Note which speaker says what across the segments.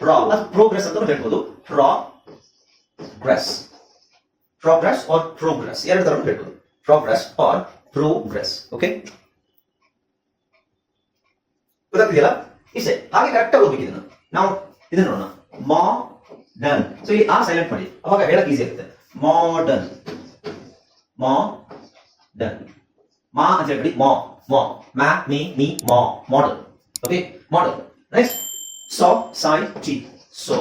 Speaker 1: ಪ್ರಾ ಅದು ಪ್ರೋಗ್ರೆಸ್ ಅಂತ ಹೇಳ್ಬೋದು. ಪ್ರಾ ಗ್ರೆಸ್ ಪ್ರೋಗ್ರೆಸ್ ಆರ್ ಪ್ರೋಗ್ರೆಸ್ ಎರಡು ತರ ಹೇಳ್ಬೋದು. ಪ್ರೋಗ್ರೆಸ್ ಆರ್ ಪ್ರೋಗ್ರೆಸ್ ಓಕೆ ಗೊತ್ತಾಗ್ತಿದೆಯಲ್ಲ? ಇಷ್ಟೇ. ಹಾಗೆ ಕರೆಕ್ಟ್ ಆಗಿ ಇದನ್ನು. ನಾವು ಇದನ್ನ ನೋಡೋಣ. ಮಾಡರ್ನ್ ಸೊ ಈ ಆ ಸೈಲೆಂಟ್ ಮಾಡಿ. ಅವಾಗ ಹೇಳಕ್ ಈಸಿ ಆಗುತ್ತೆ. ಮಾಡರ್ನ್ ಮಾಡರ್ನ್ ಮಾ ಅಂತ ಹೇಳ್ಬಿಡಿ. ಮಾ. ಮಾ. ಮ್ಯಾ ಮೀ ಮೀ, ಮಾ. Model okay model next so psi t.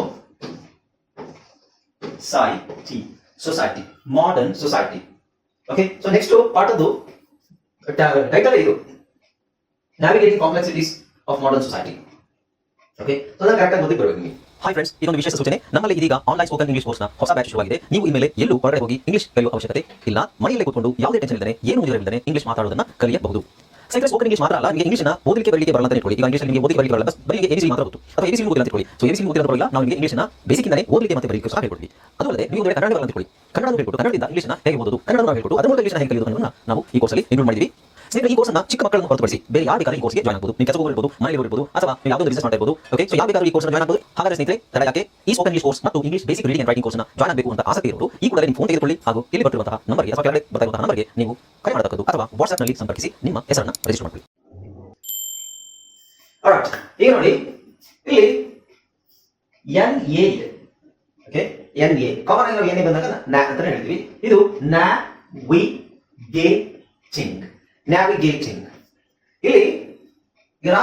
Speaker 1: Society society modern society okay so next ಪಾಠದ್ದು ಟೈಟಲ್ ಇದು. Navigating complexities of modern society okay so ಕರೆಕ್ಟಾಗಿ ಓದಿ ಬರಬೇಕು
Speaker 2: ಹಾಯ್ ಫ್ರೆಂಡ್ಸ್ ಇದೊಂದು ವಿಶೇಷ ಸೂಚನೆ. ನಮ್ಮಲ್ಲಿ ಇದೀಗ ಆನ್ಲೈನ್ ಸ್ಪೋಕನ್ ಇಂಗ್ಲಿಷ್ ಕೋರ್ಸ್ನ ಹೊಸ ಬ್ಯಾಚ್ ಶುರುವಾಗಿದೆ. ನೀವು ಇನ್ಮೇಲೆ ಎಲ್ಲೂ ಹೊರಗಡೆ ಹೋಗಿ ಇಂಗ್ಲಿಷ್ ಕಲಿಯುವ ಅವಶ್ಯಕತೆ ಇಲ್ಲ. ಮನೆಯಲ್ಲೇ ಕೂತ್ಕೊಂಡು ಯಾವುದೇ ಟೆನ್ಷನ್ ಇಲ್ಲದೆ, ಏನು ಇಲ್ಲದೆ ಇಂಗ್ಲಿಷ್ ಮಾತಾಡೋದನ್ನ ಕಲಿಯಬಹುದು. ಸೈಕಲ್ ಸ್ಪೋಕನ್ ಇಂಗ್ಲಿಷ್ ಮಾತ್ರ ಅಲ್ಲ, ನಿಮಗೆ ಇಂಗ್ಲಿಷ್ನ ಓದಲಿಕ್ಕೆ ಬರಲ್ಲ ಅಂತ ಇಟ್ಕೊಳ್ಳಿ. ಈಗ ಇಂಗ್ಲಿಷ್ ನಿಮಗೆ ಓದಲಿಕ್ಕೆ ಬರಲಿಕ್ಕೆ ಬರಲ್ಲ ಬರೀ ಎಬಿಸಿ ಮಾತ್ರ ಗೊತ್ತು. ಅಥವಾ ಎಬಿಸಿ ಓದಿಲ್ಲ ಅಂತ ಇಟ್ಕೊಳ್ಳಿ ಎಬಿಸಿ ಬರಲ್ಲ, ನಾವು ನಿಮಗೆ ಮತ್ತೆ ಸಹ ಕನ್ನಡ ಅಂತ ಇಟ್ಕೊಳ್ಳಿ ಕನ್ನಡ ಹೇಳ್ಕೊಟ್ಟು ಹೇಗೆ ಓದೋದು? ಅದರ ಮೂಲಕ ಇಂಗ್ಲಿಷ್ನ ಹೇಗೆ ಕಲಿಯೋದು ನಾವು ಈ ಕೋರ್ಸಲ್ಲಿ ಇನ್ಕ್ಲೂಡ್ ಮಾಡಿದ್ದೀವಿ ಸ್ನೇಹಿತರೆ, ಈ ಕೋರ್ಸ್ ಅನ್ನ ಚಿಕ್ಕ ಮಕ್ಕಳನ್ನು ಹೊರತುಪಡಿಸಿ ಬೇರೆ ಯಾರು ಬೇಕಾದ್ರೂ ಈ ಕೋರ್ಸ್ಗೆ ಜಾಯ್ನ್ ಆಗಬಹುದು ನೀವು ಕೆಲಸ ಹೋಗಿರಬಹುದು ಮನೆಯಲ್ಲಿ ಇರಬಹುದು ಅಥವಾ ನೀವು ಯಾವುದೋ ಬಿಸ್ನೆಸ್ ಮಾಡ್ತಾ ಇರಬಹುದು ಓಕೆ ಸೊ ಯಾವ ಬೇಕಾದ್ರೂ ಈ ಕೋರ್ಸ್ ಜಾಯ್ನ್ ಆಗಬಹುದು ಹಾಗಾದ್ರೆ ಸ್ನೇಹಿತರೆ, ತಡ ಯಾಕೆ? ಈ ಸ್ಪೋಕನ್ ಇಂಗ್ಲಿಷ್ ಕೋರ್ಸ್ ಮತ್ತು English basic reading and writing ಕೋರ್ಸ್ನ ಜಾಯ್ನ್ ಆಗಬೇಕು ಅಂತ ಆಸಕ್ತಿ ಇರೋರು, ಈ ಕೂಡಲೇ ನಿಮ್ಮ ಫೋನ್ ತೆಗೆದುಕೊಳ್ಳಿ ಹಾಗೂ ಇಲ್ಲಿ ಬರ್ತಿರುವಂತಹ ನಂಬರ್ಗೆ ಅಥವಾ ಕೆಳಗಡೆ ಬರ್ತಾ ಇರುವಂತಹ ನಂಬರ್ಗೆ ನೀವು ಕರೆ ಮಾಡತಕ್ಕದ್ದು ಅಥವಾ ವಾಟ್ಸ್ಆಪ್ನಲ್ಲಿ ಸಂಪರ್ಕಿಸಿ, ನಿಮ್ಮ ಹೆಸರನ್ನು ರಿಜಿಸ್ಟರ್ ಮಾಡಿಕೊಳ್ಳಿ.
Speaker 1: ಈಗ ನೋಡಿ, ಇಲ್ಲಿ N A okay N A common ಆಗಿ ಏನೇ ಬಂದಾಗ ನ್ಯಾ ಅಂತ ಹೇಳ್ತೀವಿ. ಇದು ನ್ಯಾ ವಿ ಗೇಟಿಂಗ್ ನ್ಯಾವಿಗೇಟಿಂಗ್ ಇಲ್ಲಿ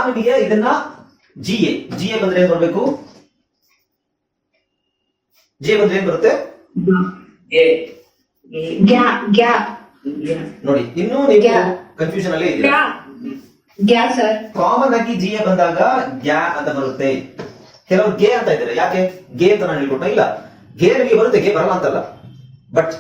Speaker 1: ನಿಮಗೆ ಇದನ್ನ ಜಿ ಎ ಜಿ ಎ ಬಂದ್ರೆ ಏನ್ ಬರಬೇಕು? ಜಿ ಎ ಬಂದ್ರೆ ಏನ್ ಬರುತ್ತೆ?
Speaker 3: ಗ್ಯಾ ಗ್ಯಾ.
Speaker 1: ನೋಡಿ ಇನ್ನೂ ನೀವು. ಕನ್ಫ್ಯೂಷನ್ ಅಲ್ಲೇ ಕಾಮನ್ ಆಗಿ ಜಿ ಎ ಬಂದಾಗ ಗ್ಯಾ ಅಂತ ಬರುತ್ತೆ. ಕೆಲವರು ಗೆ ಅಂತ ಇದ್ದಾರೆ. ಯಾಕೆ? ಗೆ ಅಂತ ನಾನು ಹೇಳ್ಕೊಟ್ಟ ಇಲ್ಲ. ಗೆ ನಿಮಗೆ ಬರುತ್ತೆ. ಗೆ ಬರಲ್ಲ ಅಂತಲ್ಲ. ಬಟ್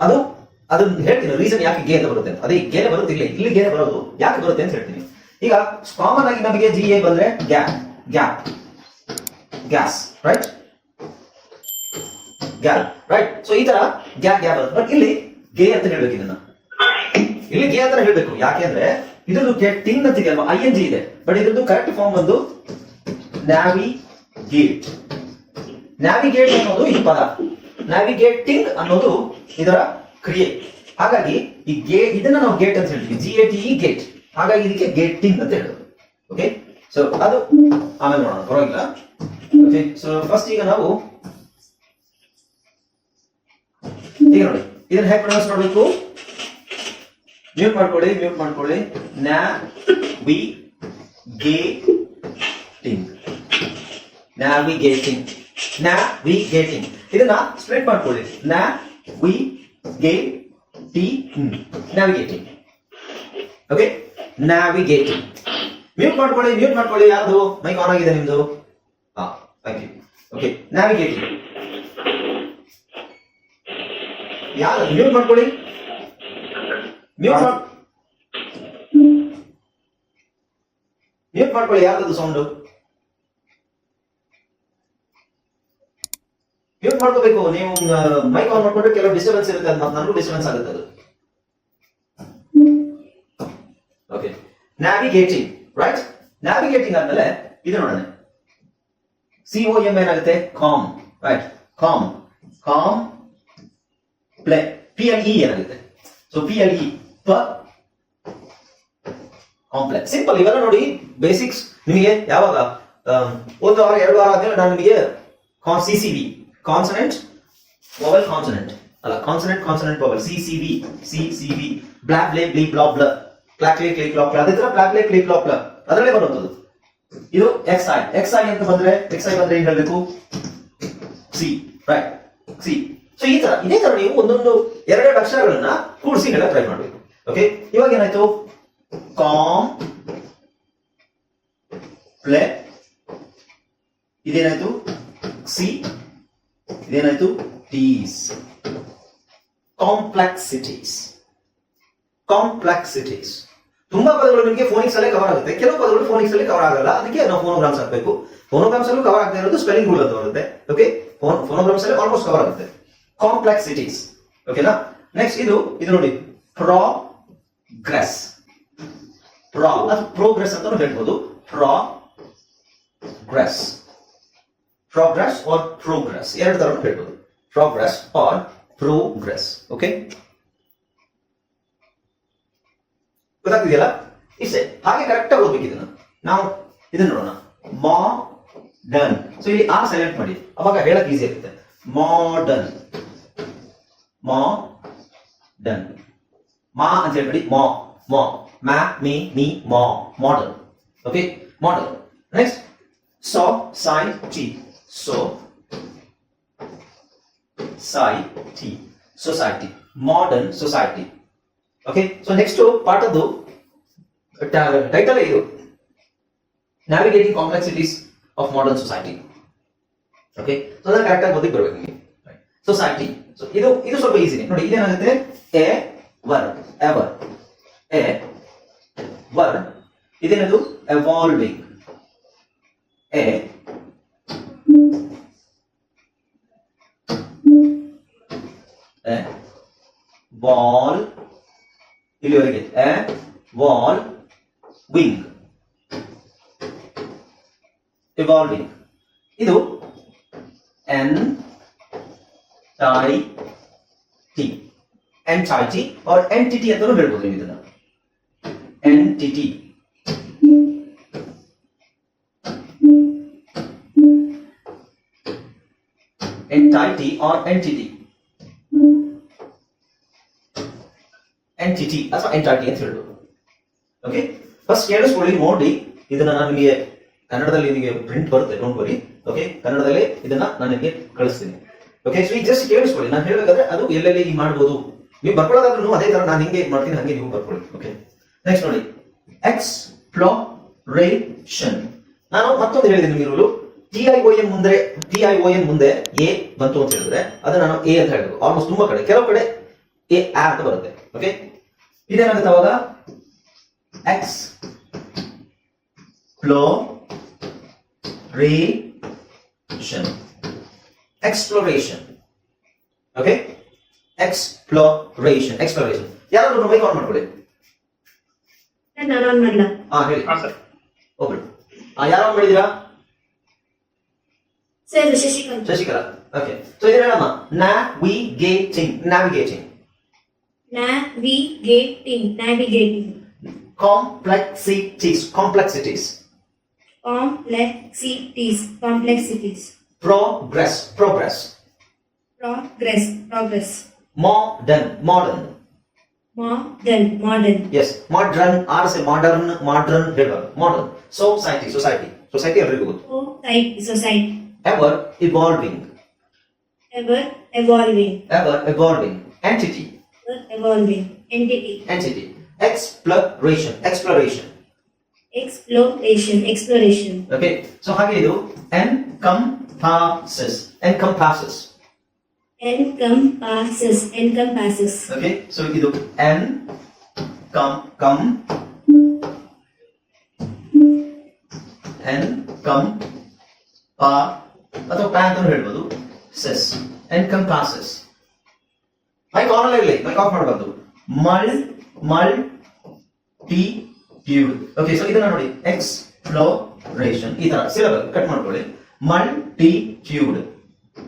Speaker 1: ಅದು ಅದನ್ನ ಹೇಳ್ತೀನಿ ರೀಸನ್ ಯಾಕೆ ಗೇರೆ ಬರುತ್ತೆ ಅಂತ. ಅದೇ ಗೇರೆ ಬರುತ್ತಿಲ್ಲ ಇಲ್ಲಿ ಗೇರೆ ಬರೋದು ಯಾಕೆ ಬರುತ್ತೆ ಅಂತ ಹೇಳ್ತೀನಿ. ಈಗ ಕಾಮನ್ ಆಗಿ ನಮಗೆ ಜಿ ಎ ಬಂದ್ರೆ ಗ್ಯಾ gap gas right gap right so ಈ ತರ ಗ್ಯಾ ಗ್ಯಾಪ್ ಬರುತ್ತೆ. ಬಟ್ ಇಲ್ಲಿ ಗೇ ಅಂತ ಹೇಳ್ಬೇಕು ಇದನ್ನ. ಇಲ್ಲಿ ಗೇ ಅಂತ ಹೇಳ್ಬೇಕು. ಯಾಕೆ ಅಂದ್ರೆ ಇದ್ರದ್ದು ಟಿಂಗ್ ಅಂತ ಇದೆ ಐ ಎನ್ ಜಿ ಇದೆ. ಬಟ್ ಇದ್ರದ್ದು ಕರೆಕ್ಟ್ ಫಾರ್ಮ್ ಬಂದು ನ್ಯಾವಿಗೇಟ್ ನ್ಯಾವಿಗೇಟ್ ಅನ್ನೋದು ಈ ಪದ. ನ್ಯಾವಿಗೇಟಿಂಗ್ ಅನ್ನೋದು ಇದರ ಕ್ರಿಯೆ ಹಾಗಾಗಿ ಈ ಗೇ ಇದನ್ನ ನಾವು ಗೇಟ್ ಅಂತ ಹೇಳ್ತೀವಿ. ಜಿ ಎ ಟಿ ಗೇಟ್ ಹಾಗಾಗಿ ಇದಕ್ಕೆ ಗೇಟಿಂಗ್ ಅಂತ ಹೇಳೋದು. ಓಕೆ ಸೊ ಅದು ಆಮೇಲೆ ನೋಡೋಣ ಪರವಾಗಿಲ್ಲ. ಸೊ ಫಸ್ಟ್ ಈಗ ನಾವು ಈಗ ನೋಡಿ. ಇದನ್ನ ಹೇಗೆ ಪ್ರೊನೌನ್ಸ್ ಮಾಡಬೇಕು? ಮ್ಯೂಟ್ ಮಾಡ್ಕೊಳ್ಳಿ ಮ್ಯೂಟ್ ಮಾಡ್ಕೊಳ್ಳಿ. ನ್ಯಾ, ವಿ, ಗೇಟಿಂಗ್. ನ್ಯಾ, ವಿ, ಗೇಟಿಂಗ್. ಇದನ್ನ ಸ್ಪ್ಲಿಟ್ ಮಾಡ್ಕೊಳ್ಳಿ. ನ್ಯಾ, ವಿ ಗೆ T Navigating. Okay navigating mute ಮಾಡ್ಕೊಳ್ಳಿ ಮ್ಯೂಟ್ ಮಾಡ್ಕೊಳ್ಳಿ. ಯಾವುದು ಮೈಕ್ ಆನ್ ಆಗಿದೆ ನಿಮ್ದು? ಹಾ ಥ್ಯಾಂಕ್ ಯು ಓಕೆ ನ್ಯಾವಿಗೇಟಿಂಗ್ ಯಾರು? ಮ್ಯೂಟ್ ಮಾಡ್ಕೊಳ್ಳಿ. ಮ್ಯೂಟ್ ಮ್ಯೂಟ್ ಮಾಡ್ಕೊಳ್ಳಿ ಯಾರ್ದದು ಸೌಂಡ್ ಮಾಡ್ಕೋಬೇಕು. ನೀವು ಮೈಕ್ ಆನ್ ಮಾಡ್ಕೊಂಡ್ರೆ ಕೆಲವು ಡಿಸ್ಟರ್ಬೆನ್ಸ್ ಇರುತ್ತೆ ಅದು ನನಗೂ ಡಿಸ್ಟರ್ಬೆನ್ಸ್ ಆಗುತ್ತೆ ಅದು. ಓಕೆ ನ್ಯಾವಿಗೇಟಿಂಗ್ ರೈಟ್ ನ್ಯಾವಿಗೇಟಿಂಗ್ ಆದ್ಮೇಲೆ ಇದು ನೋಡೋಣ. ಸಿ ಓ ಎಂ ಏನಾಗುತ್ತೆ com right com complex P L E ಏನಾಗುತ್ತೆ? ಸೊ ಪಿ ಎಲ್ ಇ ಪ ಕಾಂಪ್ಲೆಕ್ಸ್ ಸಿಂಪಲ್ ಇವೆಲ್ಲ ನೋಡಿ ಬೇಸಿಕ್ಸ್ ನಿಮಗೆ ಯಾವಾಗ? ಒಂದು ವಾರ, ಎರಡು ವಾರ ಆದ್ಮೇಲೆ ನಾನು ನಿಮಗೆ C C V consonant vowel consonant ಅಲ್ಲ consonant consonant vowel C C V C C V block blay bli block bla block clay clay block ಅದೇ ತರ block blay clay block bla ಅದರಲ್ಲೇ ಬರುವಂತದ್ದು ಇದು ಎಕ್ಸ್ ಐ ಎಕ್ಸ್ ಐ ಅಂತ ಬಂದ್ರೆ X I ಬಂದ್ರೆ ಏನ್ ಹೇಳ್ಬೇಕು? ಸಿ ರೈಟ್ ಸಿ ಸೊ ಈ ತರ, ಇದೇ ತರ ನೀವು ಒಂದೊಂದು ಎರಡೆರಡು ಅಕ್ಷರಗಳನ್ನ ಕೂಡಿಸಿ ಹೇಳಕ್ ಟ್ರೈ ಮಾಡಬೇಕು. ಓಕೆ ಇವಾಗ ಏನಾಯ್ತು? ಕಾಮ್ ಪ್ಲೇ ಇದೇನಾಯ್ತು? ಸಿ ಇದೇನಾಯ್ತು? ಟೀಸ್ ಕಾಂಪ್ಲೆಕ್ಸಿಟೀಸ್ ಕಾಂಪ್ಲೆಕ್ಸಿಟೀಸ್ ತುಂಬಾ ಪದಗಳು ನಿಮಗೆ ಫೋನಿಕ್ಸ್ ಅಲ್ಲೇ ಕವರ್ ಆಗುತ್ತೆ. ಕೆಲವು ಪದಗಳು ಫೋನಿಕ್ಸ್ ಅಲ್ಲಿ ಕವರ್ ಆಗಲ್ಲ. ಅದಕ್ಕೆ ನಾವು ಫೋನೋಗ್ರಾಮ್ಸ್ ಹಾಕಬೇಕು. ಫೋನೋಗ್ರಾಮ್ಸ್ ಅಲ್ಲೂ ಕವರ್ ಆಗದೆ ಇರೋದು ಸ್ಪೆಲ್ಲಿಂಗ್ ರೂಲ್ ಅಂತ ಬರುತ್ತೆ. ಓಕೆ ಫೋನೋಗ್ರಾಮ್ಸ್ ಅಲ್ಲಿ ಆಲ್ಮೋಸ್ಟ್ ಕವರ್ ಆಗುತ್ತೆ. ಕಾಂಪ್ಲೆಕ್ಸಿಟೀಸ್ ಓಕೆನಾ ನೆಕ್ಸ್ಟ್ ಇದು ಇದು ನೋಡಿ. ಪ್ರೋಗ್ರೆಸ್ ಪ್ರಾ ಅದು ಪ್ರೋಗ್ರೆಸ್ ಅಂತ ಹೇಳ್ಬೋದು. ಪ್ರೋಗ್ರೆಸ್ ಪ್ರೋಗ್ರೆಸ್ ಆರ್ ಪ್ರೋಗ್ರೆಸ್ ಎರಡು ತರ ಹೇಳ್ಬೋದು. ಪ್ರೋಗ್ರೆಸ್ ಆರ್ ಪ್ರೋಗ್ರೆಸ್ ಓಕೆ ಗೊತ್ತಾಗ್ತಿದೆಯಲ್ಲ? ಇಷ್ಟೇ. ಹಾಗೆ ಕರೆಕ್ಟ್ ಆಗಿ ಓದ್ಬೇಕು ನಾವು ಇದನ್ನ ನೋಡೋಣ. ಮಾಡರ್ನ್ ಸೊ ಇಲ್ಲಿ ಆ ಸೆಲೆಕ್ಟ್ ಮಾಡಿ. ಅವಾಗ ಹೇಳಕ್ ಈಸಿ ಆಗುತ್ತೆ. ಮಾಡರ್ನ್ ಮಾಡರ್ನ್ ಮಾ ಅಂತ ಹೇಳಿ ಮಾ. ಮಾ. ಮ್ಯಾ ಮೀ ಮೀ, ಮಾ. Modern okay modern next society so society, society, modern society. Society okay so next ಪಾಠದ್ದು ಟೈಟಲ್ ಇದು navigating complexities of modern society okay so ಅದನ್ನ ಕರೆಕ್ಟ್ ಆಗಿ ಓದಿಕ್ ಬರ್ಬೇಕು ನಿಮಗೆ. ಸೊಸೈಟಿ ಸೊ ಇದು ಇದು ಸ್ವಲ್ಪ ಈಸಿನೇ ನೋಡಿ ಇದೇನಾಗುತ್ತೆ? Ever ever ever ಇದೇನದು? ಎವಾಲ್ವಿಂಗ್ ಎ ಎ ಬಾಲ್ ಇಲ್ಲಿವರೆಗೆ ಎ ವಾಲ್ ವಿಂಗ್ evolving ಇದು entity entity or entity ಅಂತಾನೂ ಹೇಳ್ಬೋದು ನೀವು ಇದನ್ನ. Entity entity or entity entity ಅಥವಾ ಎಂಟೈಟಿ ಅಂತ ಹೇಳ್ಬೋದು ಓಕೆ ಫಸ್ಟ್ ಕೇಳಿಸ್ಕೊಳ್ಳಿ ನೋಡಿ, ಇದನ್ನ ನಾನು ನಿಮಗೆ ಕನ್ನಡದಲ್ಲಿ ನಿಮಗೆ ಪ್ರಿಂಟ್ ಬರುತ್ತೆ ಡೋಂಟ್ ವರಿ ಓಕೆ ಕನ್ನಡದಲ್ಲಿ ಇದನ್ನ ನಾನು ನಿಮಗೆ ಕಳಿಸ್ತೀನಿ. ಓಕೆ ಸೊ ಈಗ ಜಸ್ಟ್ ಕೇಳಿಸ್ಕೊಳ್ಳಿ. ನಾನು ಹೇಳಬೇಕಾದ್ರೆ ಅದು ಎಲ್ಲೆಲ್ಲಿ ಈ ಮಾಡ್ಬೋದು? ನೀವು ಬರ್ಕೊಳ್ಳೋದಾದ್ರೂ ಅದೇ ತರ ನಾನು ಹಿಂಗೆ ಮಾಡ್ತೀನಿ, ಹಂಗೆ ನೀವು ಬರ್ಕೊಳ್ಳಿ. ಓಕೆ ನೆಕ್ಸ್ಟ್ ನೋಡಿ. ರೇಷನ್ ನಾನು ಮತ್ತೊಂದು ಹೇಳಿದೆ ನಿಮಗೆ rule T I O N ಮುಂದೆ ಟಿ ಐ ಓ ಮುಂದೆ ಎ ಬಂತು ಅಂತ ಹೇಳಿದ್ರೆ, ಅದನ್ನ ನಾನು ಎ ಅಂತ ಹೇಳಬೇಕು ಆಲ್ಮೋಸ್ಟ್ ತುಂಬಾ ಕಡೆ, ಕೆಲವು ಕಡೆ ಎ ಆ ಅಂತ ಬರುತ್ತೆ. ಓಕೆ ಇದೇನಾಗುತ್ತೆ ಅವಾಗ ex exploration. Exploration. Okay exploration exploration ಯಾರಾದ್ರೂ ಮೈಕ್ ಆನ್ ಮಾಡ್ಕೊಳ್ಳಿ. ಹಾ ಹೇಳಿ. ಒಬ್ರು. ಆ ಯಾರು ಆನ್ ಮಾಡಿದೀರಾ ಶಶಿಕಲಾ. ಓಕೆ ಸೊ ವಿ ಗೇಟಿಂಗ್ navigating Navigating.
Speaker 3: Navigating.
Speaker 1: Complexities. Complexities.
Speaker 3: Complexities. Complexities.
Speaker 1: Progress. Progress.
Speaker 3: Progress. Progress.
Speaker 1: Modern. Modern.
Speaker 3: Modern. Modern.
Speaker 1: Yes. Modern. R is a modern. Modern river. Modern. Society. Society. Society.
Speaker 3: Society.
Speaker 1: Ever evolving.
Speaker 3: Ever evolving.
Speaker 1: Ever evolving. Entity
Speaker 3: evolving entity
Speaker 1: entity exploration exploration
Speaker 3: exploration exploration
Speaker 1: okay so ಹಾಗೆ ಇದು encompasses encompasses
Speaker 3: encompasses encompasses
Speaker 1: okay so ಇದು en com com en com pa ಅಥವಾ pa ಅಂತಾನೂ ಹೇಳ್ಬೋದು cess encompasses Mic on ಇರಲಿ mic off ಮಾಡಬಾರ್ದು. ಮಲ್ ಮಲ್ T ಟ್ಯೂಡ್ okay so ಇದನ್ನ ನೋಡಿ ಎಕ್ಸ್ ಎಕ್ಸ್ಪ್ಲೋರೇಷನ್ ಈ ತರ ಸಿಲಬಲ್ ಕಟ್ ಮಾಡ್ಕೊಳ್ಳಿ. Multitude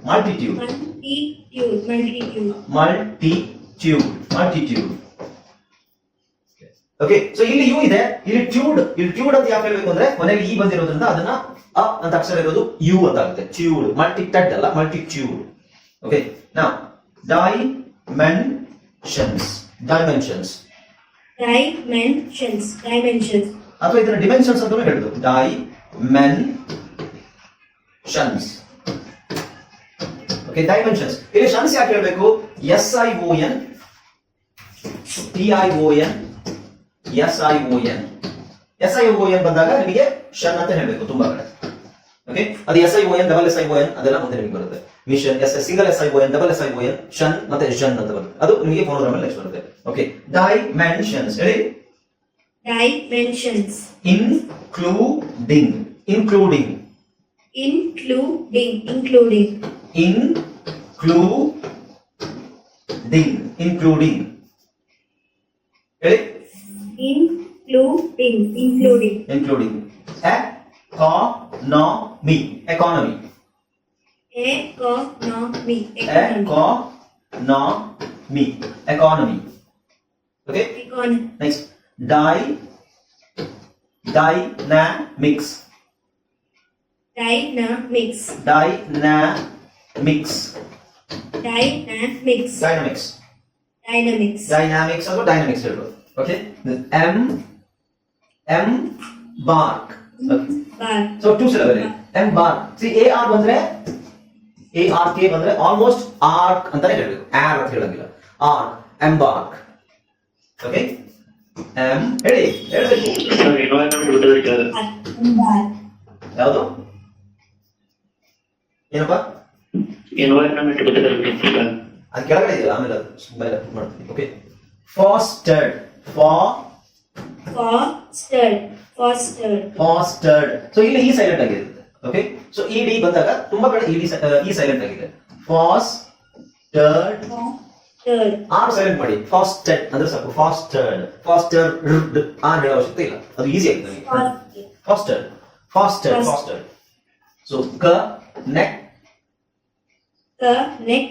Speaker 3: multitude multi multitude.
Speaker 1: Multitude multitude okay so ಇಲ್ಲಿ ಯು ಇದೆ ಇಲ್ಲಿ ಟ್ಯೂಡ್ ಇಲ್ಲಿ ಟ್ಯೂಡ್ ಅಂತ ಯಾಕೆ ಹೇಳ್ಬೇಕು ಅಂದ್ರೆ ಮನೆಯಲ್ಲಿ ಈ ಬಂದಿರೋದ್ರಿಂದ ಅದನ್ನ ಅ ಅಂತ ಅಕ್ಷರ ಇರೋದು ಯು ಅಂತ ಆಗುತ್ತೆ. ಟ್ಯೂಡ್ ಮಲ್ಟಿ ಟಡ್ ಅಲ್ಲ ಮಲ್ಟಿಟ್ಯೂಡ್ ಓಕೆ ನಾ ಡೈಮೆನ್ಷನ್ಸ್ ಡೈಮೆನ್ಷನ್ಸ್
Speaker 3: ಡೈಮೆನ್ಷನ್ಸ್ dimensions.
Speaker 1: ಅಥವಾ ಇದನ್ನ ಡಿಮೆನ್ಷನ್ಸ್ ಅಂತ ಹೇಳುದು dimensions okay dimensions ಇಲ್ಲಿ ಶನ್ಸ್ ಯಾಕೆ ಹೇಳಬೇಕು? S I O N T I O N S I O N S I O N ಬಂದಾಗ ನಿಮಗೆ ಶನ್ ಅಂತ ಹೇಳಬೇಕು ತುಂಬಾ ಕಡೆ. ಓಕೆ ಅದು S I O N double S I O N ಅದೆಲ್ಲ ಮುಂದೆ ನಿಮಗೆ ಬರುತ್ತೆ. mission S S single S I O N double S I O N ಶನ್ ಮತ್ತೆ ಜನ್ ಅಂತ ಬರುತ್ತೆ ಅದು ನಿಮಗೆ ಫೋನೋಗ್ರಾಮ್ ನೆಕ್ಸ್ಟ್ ಬರುತ್ತೆ ಓಕೆ ಡೈಮೆನ್ಷನ್ಸ್ ಹೇಳಿ
Speaker 3: dimensions
Speaker 1: including including
Speaker 3: including including
Speaker 1: including including ಹೇಳಿ
Speaker 3: including including
Speaker 1: including economy economy
Speaker 3: Economy. Economy.
Speaker 1: Economy. Okay.
Speaker 3: Economy.
Speaker 1: Next. Di. Dynamics.
Speaker 3: Dynamics.
Speaker 1: Dynamics.
Speaker 3: Dynamics.
Speaker 1: Dynamics.
Speaker 3: Dynamics.
Speaker 1: Dynamics. Also dynamics. Okay. M. M. Bark. Okay.
Speaker 3: Bark.
Speaker 1: So two syllable. M. Bark. See, A R बन रहे A R K ಬಂದ್ರೆ almost arc ಅಂತಾನೆ ಹೇಳ್ಬೇಕು. R ಅಂತ ಹೇಳಂಗಿಲ್ಲ. R ಎಂಬಾರ್ಕ್ okay M ಹೇಳಿ ಹೇಳ್ಬೇಕು.
Speaker 4: Sir environment ಗೊತ್ತಿರಲಿಕ್ಕೆ
Speaker 3: Bar.
Speaker 1: ಯಾವುದು? ಏನಪ್ಪ?
Speaker 4: ಎನ್ವೈರನ್ಮೆಂಟ್ ಗೊತ್ತಿರಲಿಕ್ಕೆ ಸರ್
Speaker 1: ಅದು ಕೆಳಗಡೆ ಇದೆಯಲ್ಲ ಆಮೇಲೆ ಅದು ಮೇಲೆ ಮಾಡ್ತೀನಿ. ಓಕೆ ಫಾಸ್ಟರ್ಡ್ ಫಾ
Speaker 3: Fostered. Fostered.
Speaker 1: ಫಾಸ್ಟರ್ಡ್ ಸೊ ಇಲ್ಲಿ ಈ ಸೈಲೆಂಟ್ ಆಗಿರುತ್ತೆ ಓಕೆ ಸೊ ಇ ಡಿ ಬಂದಾಗ ತುಂಬಾ ಕಡೆ ಇ ಡಿ ಈ ಸೈಲೆಂಟ್ ಆಗಿದೆ. ಫಾಸ್ಟರ್ಡ್
Speaker 3: Third.
Speaker 1: ಆರ್ ಸೈಲೆಂಟ್ ಮಾಡಿ. ಫಾಸ್ಟೆಡ್ ಅಂದ್ರೆ ಸಾಕು. ಫಾಸ್ಟರ್ಡ್ ಫಾಸ್ಟರ್ ಆರ್ ಹೇಳೋ ಅವಶ್ಯಕತೆ ಇಲ್ಲ. ಅದು ಈಸಿ ಆಗಿದೆ ನಮಗೆ.
Speaker 3: Fostered.
Speaker 1: Fostered fostered
Speaker 3: Fast.
Speaker 1: Fostered so connect
Speaker 3: The neck.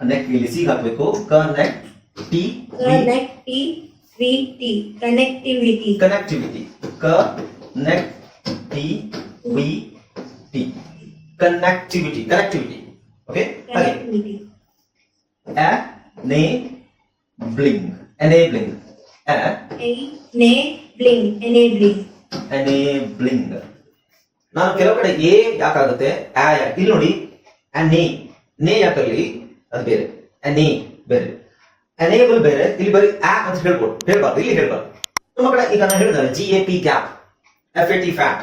Speaker 1: Neck ಇಲ್ಲಿ ಸಿ ಹಾಕ್ಬೇಕು. Connect T
Speaker 3: Connectivity. Connectivity.
Speaker 1: Connectivity connectivity
Speaker 3: connectivity
Speaker 1: connectivity okay ಹಾಗೆ ಎನೇಬ್ಲಿಂಗ್ ಎ
Speaker 3: Enabling. Enabling.
Speaker 1: ಎನೇಬ್ಲಿಂಗ್ ನಾನು ಕೆಲವು ಕಡೆ ಎ ಯಾಕಾಗುತ್ತೆ? ಆ ಇಲ್ಲಿ ನೋಡಿ. ನೇ ನೇ ಯಾಕಲ್ಲಿ ಅದು ಬೇರೆ. ನೇ ಬೇರೆ. ಎನೇಬಲ್ ಬೇರೆ. ಇಲ್ಲಿ ಬರೀ ಆ ಅಂತ ಹೇಳ್ಬೋದು. ಹೇಳ್ಬಾರ್ದು. ಇಲ್ಲಿ ಹೇಳ್ಬಾರ್ದು. ನಮ್ಮ ಕಡೆ ಈಗ ನಾನು ಹೇಳಿದ್ರೆ G A P gap F A T fat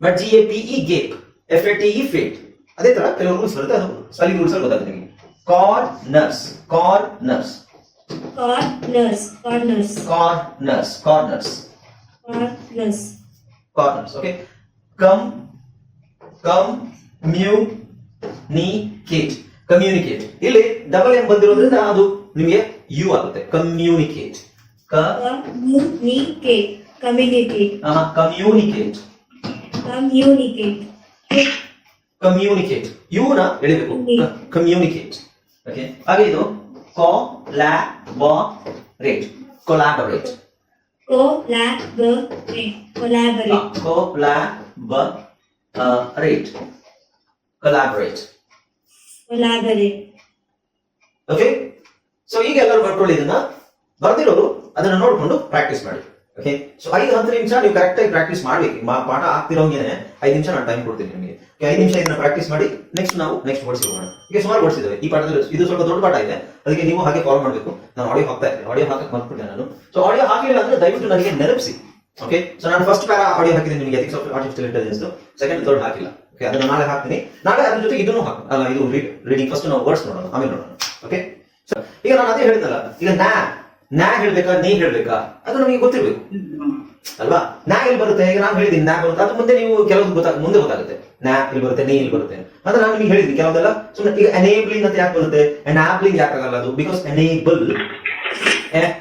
Speaker 1: but G A P E gape F A T E fate ಅದೇ ತರ ಕೆಲವು ರೂಲ್ಸ್ ಬರುತ್ತೆ ಅದು corners
Speaker 3: corners corners
Speaker 1: corners corners
Speaker 3: corners
Speaker 1: corners okay com communicate communicate ಇಲ್ಲಿ double M ಬಂದಿರೋದ್ರಿಂದ ಅದು ನಿಮಗೆ U ಆಗುತ್ತೆ. Communicate
Speaker 3: communicate communicate
Speaker 1: communicate
Speaker 3: Communicate.
Speaker 1: Communicate U ನ ಎಳಿಬೇಕು. ಕಮ್ಯುನಿಕೇಟ್ ಓಕೆ ಹಾಗೆ ಇದು
Speaker 3: collaborate collaborate
Speaker 1: Collaborate. Collaborate.
Speaker 3: Collaborate.
Speaker 1: Okay so ಈಗ ಎಲ್ಲರೂ ಬರ್ಕೊಳ್ಳಿ ಇದನ್ನ ಬರ್ದಿರೋರು ಅದನ್ನ ನೋಡ್ಕೊಂಡು ಪ್ರಾಕ್ಟೀಸ್ ಮಾಡಿ. ಓಕೆ ಸೊ ಐದು ಹತ್ತು ನಿಮಿಷ ನೀವು ಕರೆಕ್ಟ್ ಆಗಿ ಪ್ರಾಕ್ಟೀಸ್ ಮಾಡ್ಬೇಕು. ಪಾಠ ಆಗ್ತಿರೋಂಗೇನೆ ಐದು ನಿಮಿಷ ನಾನು ಟೈಮ್ ಕೊಡ್ತೀನಿ ನಿಮಗೆ. ಐದು ನಿಮಿಷ ಇದನ್ನ ಪ್ರಾಕ್ಟೀಸ್ ಮಾಡಿ ನೆಕ್ಸ್ಟ್ ನಾವು ನೆಕ್ಸ್ಟ್ ಓಡಿಸಿ ಹೋಗೋಣ. ಈಗ ಸುಮಾರು ಓಡಿಸಿದ್ದೇವೆ ಈ ಪಾಠದಲ್ಲಿ ಇದು ಸ್ವಲ್ಪ ದೊಡ್ಡ ಪಾಠ ಇದೆ. ಅದಕ್ಕೆ ನೀವು ಹಾಗೆ ಫಾಲೋ ಮಾಡಬೇಕು. ನಾನು ಆಡಿಯೋ ಹಾಕ್ತಾ ಇದ್ದೀನಿ ಆಡಿಯೋ ಹಾಕಕ್ಕೆ ಮರ್ತ್ಬಿಟ್ಟೆ ನಾನು. ಸೊ ಆಡಿಯೋ ಹಾಕಿಲ್ಲ ಅಂದ್ರೆ ದಯವಿಟ್ಟು ನನಗೆ ನೆನಪಿಸಿ. ಓಕೆ ಸೊ ನಾನು ಫಸ್ಟ್ ಪ್ಯಾರ ಆಡಿಯೋ ಹಾಕಿದ್ದೀನಿ ನಿಮಗೆ ethics of artificial intelligence second third ಹಾಕಿಲ್ಲ. ಓಕೆ ಅದನ್ನ ನಾಳೆ ಹಾಕ್ತೀನಿ. ನಾಳೆ ಅದ್ರ ಜೊತೆ ಇದನ್ನು ಹಾಕ. ಇದು ರೀಡಿಂಗ್ ಫಸ್ಟ್ ನಾವು ವರ್ಡ್ಸ್ ನೋಡೋಣ. ಆಮೇಲೆ ನೋಡೋಣ. ಓಕೆ ಸೊ ಈಗ ನಾನು ಅದೇ ಹೇಳಿದ್ನಲ್ಲ. ಈಗ ನಾ ನಾ ಹೇಳ್ಬೇಕಾ, ನೀ ಹೇಳ್ಬೇಕಾ? ಅದು ನಮಗೆ ಗೊತ್ತಿರ್ಬೇಕು. ಅಲ್ವಾ? ನಾ ಇಲ್ಲಿ ಬರುತ್ತೆ? ಈಗ ನಾನು ಹೇಳಿದ್ದೀನಿ ನಾ ಬರುತ್ತೆ. ಅದು ಮುಂದೆ ನೀವು ಕೆಲವೊಂದು ಗೊತ್ತಾಗ ಮುಂದೆ ಗೊತ್ತಾಗುತ್ತೆ. ನಾ ಇಲ್ಲಿ ಬರುತ್ತೆ, ನೀ ಇಲ್ಲಿ ಬರುತ್ತೆ? ಅಂದ್ರೆ ನಾನು ನಿಮಗೆ ಹೇಳಿದ್ದೀನಿ. ಕೆಲವೊಂದೆಲ್ಲ ಸುಮ್ಮನೆ ಈಗ ಎನೇಬ್ಲಿಂಗ್ ಅಂತ ಯಾಕೆ ಬರುತ್ತೆ? ಎನಾಬ್ಲಿಂಗ್ ಯಾಕೆ ಆಗಲ್ಲ ಅದು? ಬಿಕಾಸ್ ಎನೇಬಲ್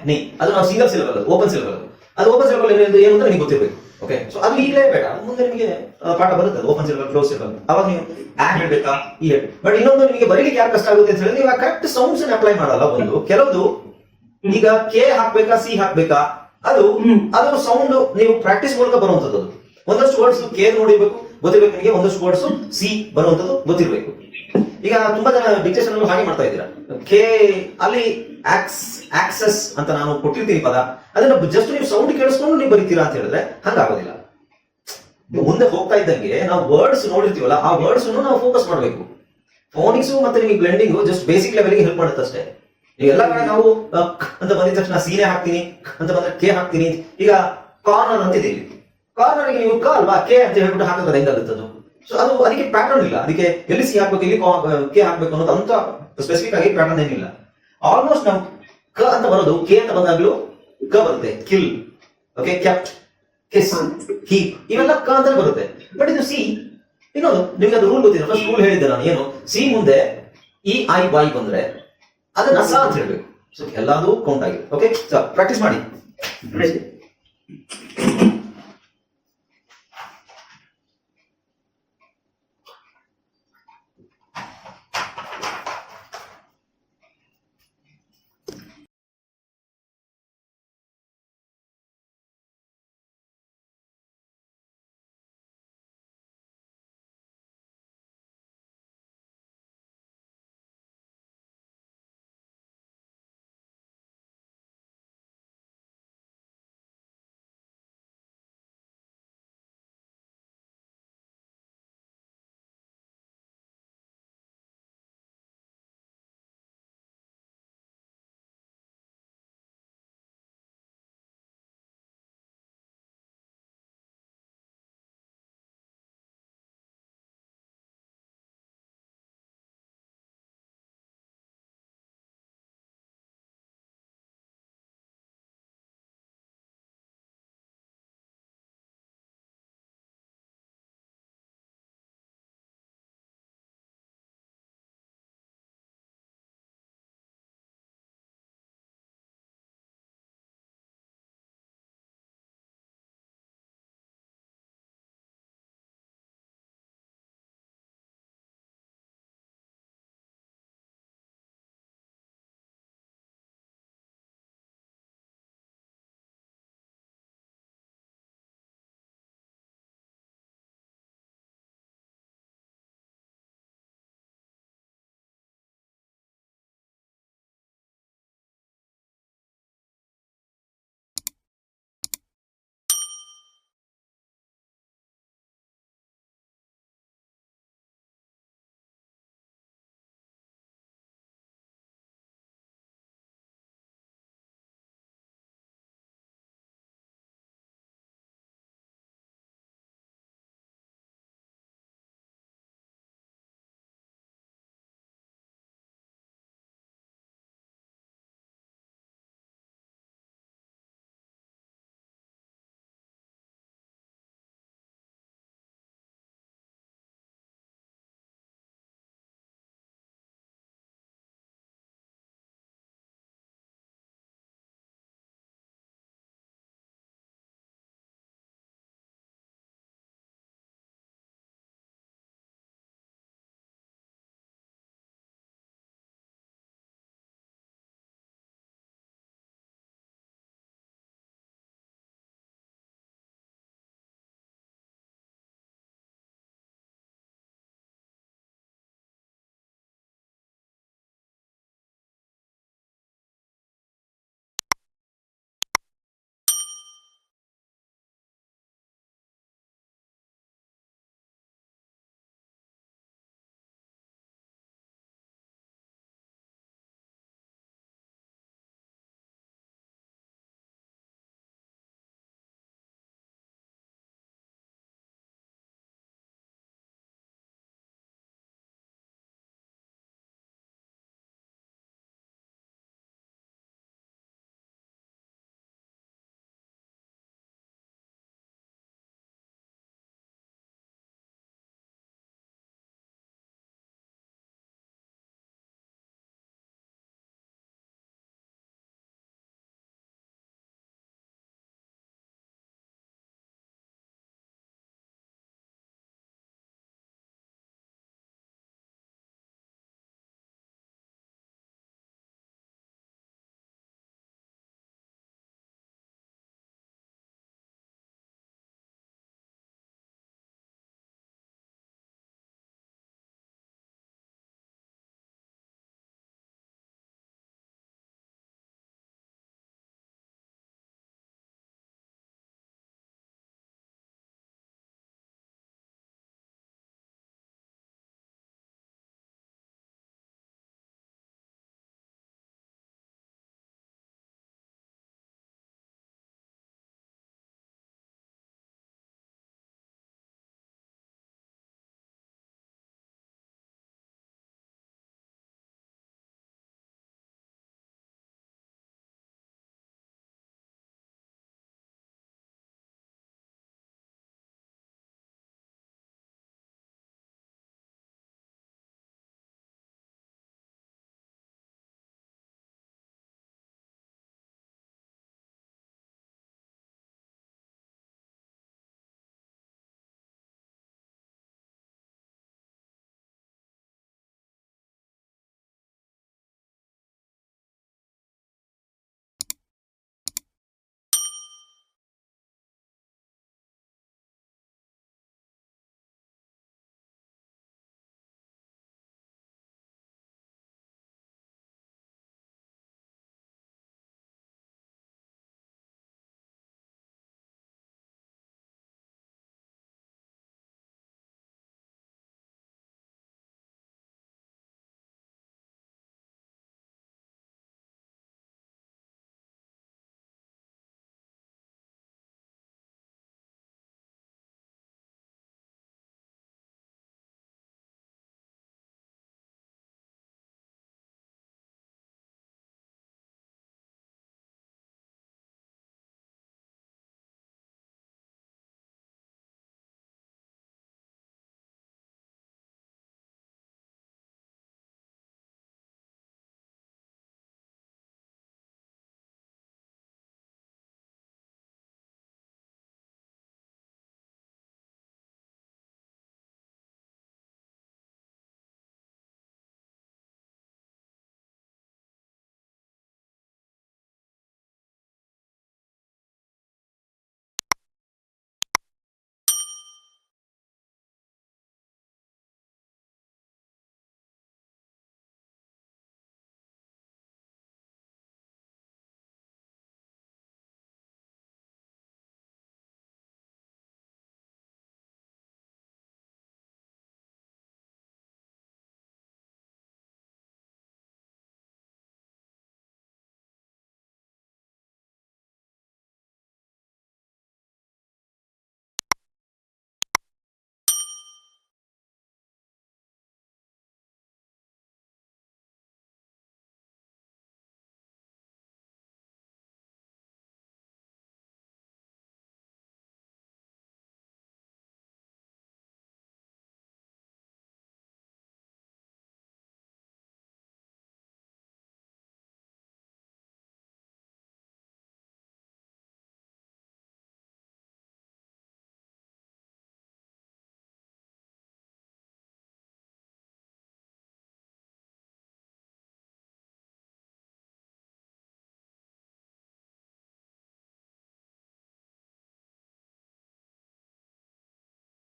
Speaker 1: ನೀ ಅದು ನಾವು ಸಿಂಗಲ್ ಸಿಲಬಲ್ ಓಪನ್ ಸಿಲಬಲ್ ಅದು. ಓಪನ್ ಸಿಲಬಲ್ ಏನು ಅಂತ ನಿಮಗೆ ಗೊತ್ತಿರಬೇಕು. ಓಕೆ ಸೊ ಅದು ಈಗಲೇ ಬೇಡ. ಮುಂದೆ ನಿಮಗೆ ಪಾಠ ಬರುತ್ತೆ ಓಪನ್ ಸಿಲಬಲ್ ಕ್ಲೋಸ್ ಸಿಲಬಲ್ ಅವಾಗ ನೀವು ಆ ಹೇಳ್ಬೇಕಾ? ಈ ಹೇಳಿ. ಬಟ್ ಇನ್ನೊಂದು ನಿಮಗೆ ಬರೀಲಿಕ್ಕೆ ಯಾಕೆ ಕಷ್ಟ ಆಗುತ್ತೆ ಅಂತ ಹೇಳಿದ್ರೆ, ನೀವು ಕರೆಕ್ಟ್ ಸೌಂಡ್ಸ್ ಅಪ್ಲೈ ಮಾಡಲ್ಲ ಒಂದು. ಕೆಲವುದು ಈಗ ಕೆ ಹಾಕ್ಬೇಕಾ ಸಿ ಹಾಕ್ಬೇಕಾ? ಅದು ಅದು ಸೌಂಡ್ ನೀವು ಪ್ರಾಕ್ಟೀಸ್ ಮೂಲಕ ಬರುವಂತದ್ದು ಅದು ಒಂದಷ್ಟು ವರ್ಡ್ಸ್ ಕೆ ನೋಡಿರ್ಬೇಕು ಗೊತ್ತಿರ್ಬೇಕು ನಿಮಗೆ ಒಂದಷ್ಟು ವರ್ಡ್ಸ್ ಸಿ ಬರುವಂತದ್ದು ಗೊತ್ತಿರ್ಬೇಕು. ಈಗ ತುಂಬಾ ಜನ ಡಿಕ್ಟೇಷನ್ ಅನ್ನು ಹಾಗೆ ಮಾಡ್ತಾ ಇದ್ದೀರಾ. ಕೆ ಅಲ್ಲಿ ಆಕ್ಸ್ ಆಕ್ಸೆಸ್ ಅಂತ ನಾನು ಕೊಟ್ಟಿರ್ತೀನಿ ಪದ. ಅದನ್ನ ಜಸ್ಟ್ ನೀವು ಸೌಂಡ್ ಕೇಳಿಸ್ಕೊಂಡು ನೀವು ಬರೀತೀರಾ ಅಂತ ಹೇಳಿದ್ರೆ ಹಂಗಾಗೋದಿಲ್ಲ. ಮುಂದೆ ಹೋಗ್ತಾ ಇದ್ದಂಗೆ ನಾವು ವರ್ಡ್ಸ್ ನೋಡಿರ್ತೀವಲ್ಲ ಆ ವರ್ಡ್ಸ್ ನಾವು ಫೋಕಸ್ ಮಾಡಬೇಕು. ಫೋನಿಕ್ಸ್ ಮತ್ತೆ ನಿಮಗೆ ಬ್ಲೆಂಡಿಂಗ್ ಜಸ್ಟ್ ಬೇಸಿಕ್ ಲೆವೆಲ್ಗೆ ಹೆಲ್ಪ್ ಮಾಡುತ್ತೆ ಅಷ್ಟೇ ಎಲ್ಲ ಕಡೆ ನಾವು ಅಂತ ಬಂದ ತಕ್ಷಣ ಸೀನೆ ಹಾಕ್ತೀನಿ ಅಂತ ಬಂದ್ರೆ ಕೆ ಹಾಕ್ತೀನಿ. ಈಗ ಕಾರ್ನರ್ ಅಂತ ಇದೆ ಇಲ್ಲಿ. ಕಾರ್ನರ್ ನೀವು ಕ ಅಲ್ವಾ ಕೆ ಅಂತ ಹೇಳ್ಬಿಟ್ಟು ಹಾಕಿದ್ರೆ ಹೆಂಗಾಗುತ್ತೆ ಅದು? ಸೊ ಅದು ಅದಕ್ಕೆ ಪ್ಯಾಟರ್ನ್ ಇಲ್ಲ. ಅದಕ್ಕೆ ಎಲ್ಲಿ ಸಿ ಹಾಕ್ಬೇಕು ಎಲ್ಲಿ ಕೆ ಹಾಕ್ಬೇಕು ಅನ್ನೋದು ಅಂತ ಸ್ಪೆಸಿಫಿಕ್ ಆಗಿ ಪ್ಯಾಟರ್ನ್ ಏನಿಲ್ಲ. ಆಲ್ಮೋಸ್ಟ್ ನಾವು ಕ ಅಂತ ಬರೋದು ಕೆ ಅಂತ ಬಂದಾಗ್ಲೂ ಕ ಬರುತ್ತೆ. ಕಿಲ್ ಓಕೆ ಕ್ಯಾಪ್ಟ್ ಕಿಸ್ ಹೀಪ್ ಇವೆಲ್ಲ ಕ ಅಂತ ಬರುತ್ತೆ. ಬಟ್ ಇದು ಸಿ. ಇನ್ನೊಂದು ನಿಮ್ಗೆ ಅದು ರೂಲ್ ಗೊತ್ತಿದೆ. ಫಸ್ಟ್ ರೂಲ್ ಹೇಳಿದ್ದೆ ನಾನು. ಏನು? ಸಿ ಮುಂದೆ ಇ ಐ ವೈ ಬಂದ್ರೆ ಅದನ್ನ ಸಹ ಅಂತ ಹೇಳ್ಬೇಕು ಸೊ ಎಲ್ಲಾದು ಕೌಂಟ್ ಆಗಿದೆ ಓಕೆ ಪ್ರಾಕ್ಟೀಸ್ ಮಾಡಿ